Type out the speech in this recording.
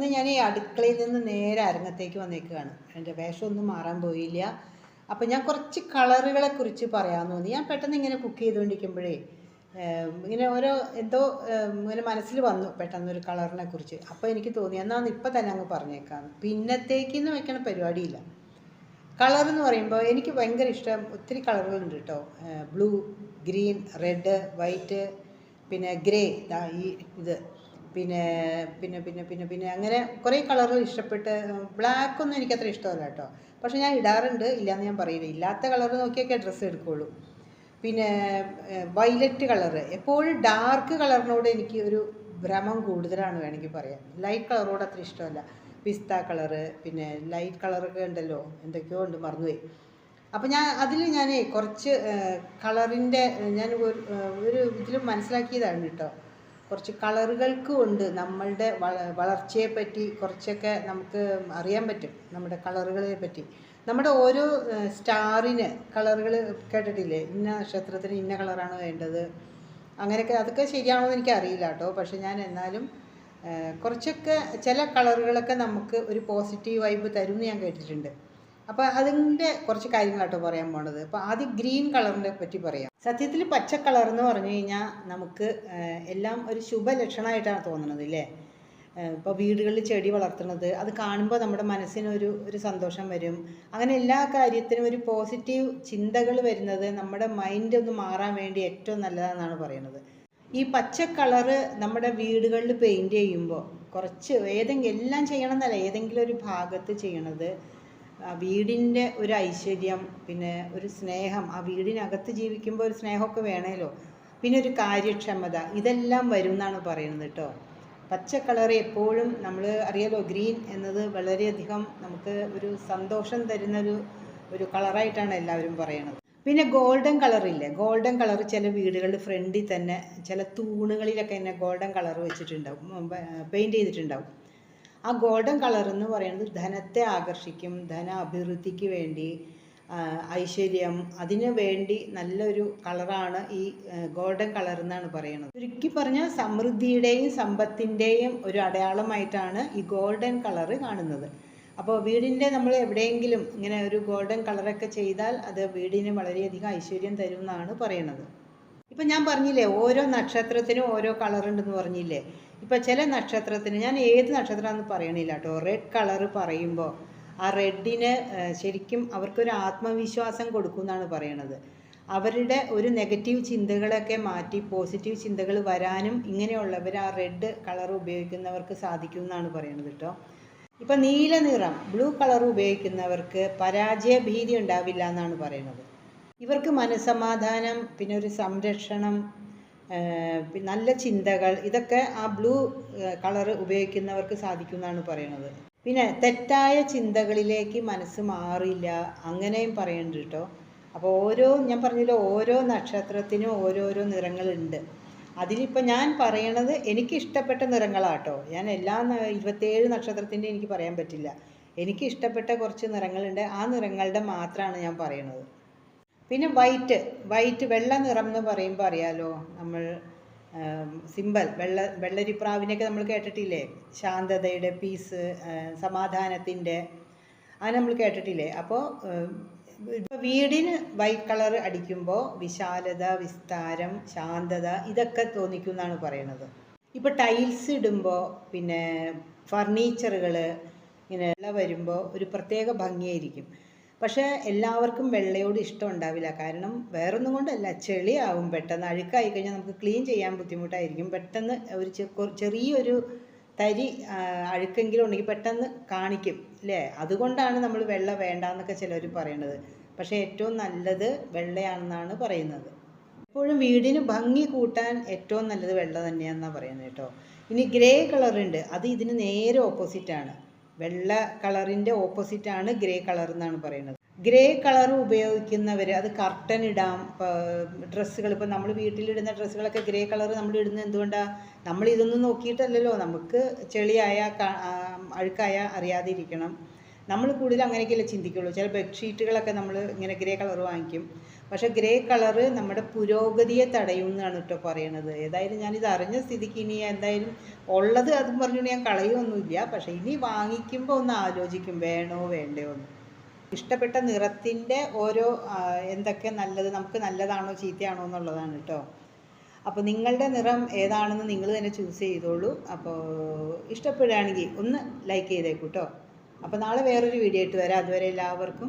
ഇന്ന് ഞാൻ ഈ അടുക്കളയിൽ നിന്ന് നേരെ അരങ്ങത്തേക്ക് വന്നേക്കുകയാണ് എന്റെ വേഷമൊന്നും മാറാൻ പോയില്ല. അപ്പം ഞാൻ കുറച്ച് കളറുകളെ കുറിച്ച് പറയാമെന്ന് തോന്നി. ഞാൻ പെട്ടെന്ന് ഇങ്ങനെ കുക്ക് ചെയ്തുകൊണ്ടിരിക്കുമ്പോഴേ ഇങ്ങനെ ഓരോ എന്തോ ഇങ്ങനെ മനസ്സിൽ വന്നു പെട്ടെന്ന് പെട്ടെന്നൊരു കളറിനെ കുറിച്ച്. അപ്പോൾ എനിക്ക് തോന്നി എന്നാൽ ഇപ്പം തന്നെ അങ്ങ് പറഞ്ഞേക്കാം. പിന്നത്തേക്കെന്ന് വെക്കണ പരിപാടിയില്ല. കളർ എന്ന് പറയുമ്പോൾ എനിക്ക് ഭയങ്കര ഇഷ്ടം ഒത്തിരി കളറുകളുണ്ട് കേട്ടോ. ബ്ലൂ ഗ്രീൻ റെഡ് വൈറ്റ് പിന്നെ ഗ്രേ ഈ ഇത്. പിന്നെ പിന്നെ പിന്നെ പിന്നെ പിന്നെ അങ്ങനെ കുറേ കളറുകൾ ഇഷ്ടപ്പെട്ട് ബ്ലാക്ക് ഒന്നും എനിക്കത്ര ഇഷ്ടമല്ല കേട്ടോ. പക്ഷെ ഞാൻ ഇടാറുണ്ട് ഇല്ലയെന്ന് ഞാൻ പറയില്ല. ഇല്ലാത്ത കളർ നോക്കിയൊക്കെ ഡ്രസ്സ് എടുക്കുകയുള്ളൂ പിന്നെ വൈലറ്റ് കളറ്. എപ്പോഴും ഡാർക്ക് കളറിനോട് എനിക്ക് ഒരു ഭ്രമം കൂടുതലാണ് വേണമെങ്കിൽ പറയാം ലൈറ്റ് കളറോട് അത്ര ഇഷ്ടമല്ല. പിസ്ത കളറ് പിന്നെ ലൈറ്റ് കളറൊക്കെ ഉണ്ടല്ലോ എന്തൊക്കെയോ ഉണ്ട് മറന്നുപോയി. അപ്പോൾ ഞാൻ അതിൽ ഞാൻ കുറച്ച് കളറിന്റെ ഞാൻ ഒരു ഒരു ഇതിൽ മനസ്സിലാക്കിയതാണ് കേട്ടോ. കുറച്ച് കളറുകൾക്കും ഉണ്ട്. നമ്മളുടെ വള വളർച്ചയെ പറ്റി കുറച്ചൊക്കെ നമുക്ക് അറിയാൻ പറ്റും നമ്മുടെ കളറുകളെ പറ്റി. നമ്മുടെ ഓരോ സ്റ്റാറിന് കളറുകൾ കേട്ടിട്ടില്ലേ? ഇന്ന നക്ഷത്രത്തിന് ഇന്ന കളറാണ് വേണ്ടത്? അങ്ങനെയൊക്കെ അതൊക്കെ ശരിയാണോ എന്ന് എനിക്കറിയില്ല കേട്ടോ. പക്ഷെ ഞാൻ എന്നാലും കുറച്ചൊക്കെ ചില കളറുകളൊക്കെ നമുക്ക് ഒരു പോസിറ്റീവ് വൈബ് തരും എന്ന് ഞാൻ കേട്ടിട്ടുണ്ട്. അപ്പോൾ അതിന്റെ കുറച്ച് കാര്യങ്ങളാട്ടോ പറയാൻ പോണത്. അപ്പോൾ ആദ്യം ഗ്രീൻ കളറിനെ പറ്റി പറയാം. സത്യത്തിൽ പച്ച കളർ എന്ന് പറഞ്ഞു കഴിഞ്ഞാൽ നമുക്ക് എല്ലാം ഒരു ശുഭലക്ഷണമായിട്ടാണ് തോന്നുന്നത് അല്ലേ ഇപ്പോൾ വീടുകളിൽ ചെടി വളർത്തുന്നത് അത് കാണുമ്പോൾ നമ്മുടെ മനസ്സിനൊരു ഒരു സന്തോഷം വരും. അങ്ങനെ എല്ലാ കാര്യത്തിനും ഒരു പോസിറ്റീവ് ചിന്തകൾ വരുന്നത് നമ്മുടെ മൈൻഡ് ഒന്ന് മാറാൻ വേണ്ടി ഏറ്റവും നല്ലതാണെന്നാണ് പറയുന്നത് ഈ പച്ച കളറ് നമ്മുടെ വീടുകളിൽ പെയിന്റ് ചെയ്യുമ്പോൾ കുറച്ച് ഏതെങ്കിലും എല്ലാം ചെയ്യണം എന്നല്ല ഏതെങ്കിലും ഒരു ഭാഗത്ത് ചെയ്യണത് ആ വീടിന്റെ ഒരു ഐശ്വര്യം പിന്നെ ഒരു സ്നേഹം ആ വീടിനകത്ത് ജീവിക്കുമ്പോൾ ഒരു സ്നേഹമൊക്കെ വേണമല്ലോ പിന്നെ ഒരു കാര്യക്ഷമത ഇതെല്ലാം വരും എന്നാണ് പറയുന്നത് കേട്ടോ. പച്ച കളർ എപ്പോഴും നമ്മൾ അറിയാലോ ഗ്രീൻ എന്നത് വളരെയധികം നമുക്ക് ഒരു സന്തോഷം തരുന്നൊരു ഒരു കളറായിട്ടാണ് എല്ലാവരും പറയുന്നത് പിന്നെ ഗോൾഡൻ കളറില്ലേ ഗോൾഡൻ കളർ ചില വീടുകളുടെ ഫ്രണ്ടിൽ തന്നെ ചില തൂണുകളിലൊക്കെ തന്നെ ഗോൾഡൻ കളർ വെച്ചിട്ടുണ്ടാവും പെയിന്റ് ചെയ്തിട്ടുണ്ടാവും. ആ ഗോൾഡൻ കളർ എന്ന് പറയുന്നത് ധനത്തെ ആകർഷിക്കും ധന അഭിവൃദ്ധിക്ക് വേണ്ടി ഐശ്വര്യം അതിനു വേണ്ടി നല്ലൊരു കളറാണ് ഈ ഗോൾഡൻ കളർ എന്നാണ് പറയുന്നത്. ചുരുക്കി പറഞ്ഞാൽ സമൃദ്ധിയുടെയും സമ്പത്തിന്റെയും ഒരു അടയാളമായിട്ടാണ് ഈ ഗോൾഡൻ കളറ് കാണുന്നത്. അപ്പോൾ വീടിന്റെ നമ്മൾ എവിടെയെങ്കിലും ഇങ്ങനെ ഒരു ഗോൾഡൻ കളറൊക്കെ ചെയ്താൽ അത് വീടിന് വളരെയധികം ഐശ്വര്യം തരും എന്നാണ് പറയണത് ഇപ്പം ഞാൻ പറഞ്ഞില്ലേ ഓരോ നക്ഷത്രത്തിനും ഓരോ കളർ ഉണ്ടെന്ന് പറഞ്ഞില്ലേ? ഇപ്പം ചില നക്ഷത്രത്തിന് ഞാൻ ഏത് നക്ഷത്രമാണെന്ന് പറയണില്ല കേട്ടോ റെഡ് കളറ് പറയുമ്പോൾ ആ റെഡിന് ശരിക്കും അവർക്കൊരു ആത്മവിശ്വാസം കൊടുക്കുമെന്നാണ് പറയണത്. അവരുടെ ഒരു നെഗറ്റീവ് ചിന്തകളൊക്കെ മാറ്റി പോസിറ്റീവ് ചിന്തകൾ വരാനും ഇങ്ങനെയുള്ളവർ ആ റെഡ് കളർ ഉപയോഗിക്കുന്നവർക്ക് സാധിക്കും എന്നാണ് പറയണത് കേട്ടോ ഇപ്പം നീല നിറം ബ്ലൂ കളർ ഉപയോഗിക്കുന്നവർക്ക് പരാജയ ഭീതി ഉണ്ടാവില്ല എന്നാണ് പറയുന്നത് ഇവർക്ക് മനസ്സമാധാനം പിന്നെ ഒരു സംരക്ഷണം നല്ല ചിന്തകൾ ഇതൊക്കെ ആ ബ്ലൂ കളർ ഉപയോഗിക്കുന്നവർക്ക് സാധിക്കും എന്നാണ് പറയുന്നത് പിന്നെ തെറ്റായ ചിന്തകളിലേക്ക് മനസ്സ് മാറില്ല അങ്ങനെയും പറയുന്നുണ്ട് കേട്ടോ അപ്പോൾ ഓരോ ഞാൻ പറഞ്ഞല്ലോ ഓരോ നക്ഷത്രത്തിനും ഓരോരോ നിറങ്ങളുണ്ട്. അതിലിപ്പോൾ ഞാൻ പറയണത് എനിക്ക് ഇഷ്ടപ്പെട്ട നിറങ്ങളാട്ടോ. ഞാൻ എല്ലാ ഇരുപത്തേഴ് നക്ഷത്രത്തിന്റെ എനിക്ക് പറയാൻ പറ്റില്ല. എനിക്ക് ഇഷ്ടപ്പെട്ട കുറച്ച് നിറങ്ങളുണ്ട്. ആ നിറങ്ങളുടെ മാത്രമാണ് ഞാൻ പറയണത്. പിന്നെ വൈറ്റ് വൈറ്റ് വെള്ള നിറം എന്ന് പറയുമ്പോൾ അറിയാലോ നമ്മൾ സിമ്പൽ വെള്ള വെള്ളരിപ്രാവിനെയൊക്കെ നമ്മൾ കേട്ടിട്ടില്ലേ? ശാന്തതയുടെ പീസ് സമാധാനത്തിന്റെ അത് നമ്മൾ കേട്ടിട്ടില്ലേ? അപ്പോൾ വീടിന് വൈറ്റ് കളർ അടിക്കുമ്പോൾ വിശാലത വിസ്താരം ശാന്തത ഇതൊക്കെ തോന്നിക്കും എന്നാണ് പറയണത്. ഇപ്പോൾ ടൈൽസ് ഇടുമ്പോൾ പിന്നെ ഫർണിച്ചറുകൾ ഇങ്ങനെ വരുമ്പോൾ ഒരു പ്രത്യേക ഭംഗിയായിരിക്കും. പക്ഷേ എല്ലാവർക്കും വെള്ളയോട് ഇഷ്ടം ഉണ്ടാവില്ല. കാരണം വേറൊന്നും കൊണ്ടല്ല. ചെളിയാവും പെട്ടെന്ന്. അഴുക്കായി കഴിഞ്ഞാൽ നമുക്ക് ക്ലീൻ ചെയ്യാൻ ബുദ്ധിമുട്ടായിരിക്കും. പെട്ടെന്ന് ഒരു ചെറിയൊരു തരി അഴുക്കെങ്കിലും ഉണ്ടെങ്കിൽ പെട്ടെന്ന് കാണിക്കും. അല്ലേ അതുകൊണ്ടാണ് നമ്മൾ വെള്ള വേണ്ടാന്നൊക്കെ ചിലർ പറയണത്. പക്ഷേ ഏറ്റവും നല്ലത് വെള്ളയാണെന്നാണ് പറയുന്നത്. എപ്പോഴും വീടിന് ഭംഗി കൂട്ടാൻ ഏറ്റവും നല്ലത് വെള്ള തന്നെയാണെന്നാണ് പറയുന്നത് കേട്ടോ. ഇനി ഗ്രേ കളർ ഉണ്ട് അത് ഇതിന് നേരെ ഓപ്പോസിറ്റാണ്. വെള്ള കളറിന്റെ ഓപ്പോസിറ്റാണ് ഗ്രേ കളർ എന്നാണ് പറയുന്നത്. ഗ്രേ കളർ ഉപയോഗിക്കുന്നവർ അത് കർട്ടൻ ഇടാം ഡ്രസ്സുകൾ. ഇപ്പോൾ നമ്മൾ വീട്ടിലിടുന്ന ഡ്രസ്സുകളൊക്കെ ഗ്രേ കളർ നമ്മൾ ഇടുന്നത് എന്തുകൊണ്ടാണ് നമ്മൾ ഇതൊന്നും നോക്കിയിട്ടല്ലല്ലോ. നമുക്ക് ചെളിയായ അഴുക്കായ അറിയാതെ ഇരിക്കണം നമ്മൾ കൂടുതൽ അങ്ങനെയൊക്കെയല്ലേ ചിന്തിക്കുള്ളൂ. ചില ബെഡ്ഷീറ്റുകളൊക്കെ നമ്മൾ ഇങ്ങനെ ഗ്രേ കളർ വാങ്ങിക്കും. പക്ഷേ ഗ്രേ കളറ് നമ്മുടെ പുരോഗതിയെ തടയും എന്നാണ് കേട്ടോ പറയണത്. ഏതായാലും ഞാനിത് അറിഞ്ഞ സ്ഥിതിക്ക് ഇനി എന്തായാലും ഉള്ളത് അതും പറഞ്ഞുകൊണ്ട് ഞാൻ കളയൊന്നുമില്ല പക്ഷേ ഇനി വാങ്ങിക്കുമ്പോൾ ഒന്ന് ആലോചിക്കും. വേണോ വേണ്ടയോ എന്ന്. ഇഷ്ടപ്പെട്ട നിറത്തിന്റെ ഓരോ എന്തൊക്കെ നല്ലത് നമുക്ക് നല്ലതാണോ ചീത്തയാണോ എന്നുള്ളതാണ് കേട്ടോ അപ്പോൾ നിങ്ങളുടെ നിറം ഏതാണെന്ന് നിങ്ങൾ തന്നെ ചൂസ് ചെയ്തോളൂ. അപ്പോൾ ഇഷ്ടപ്പെടുകയാണെങ്കിൽ ഒന്ന് ലൈക്ക് ചെയ്തേക്കൂ കേട്ടോ അപ്പോൾ നാളെ വേറൊരു വീഡിയോ ആയിട്ട് വരാം. അതുവരെ എല്ലാവർക്കും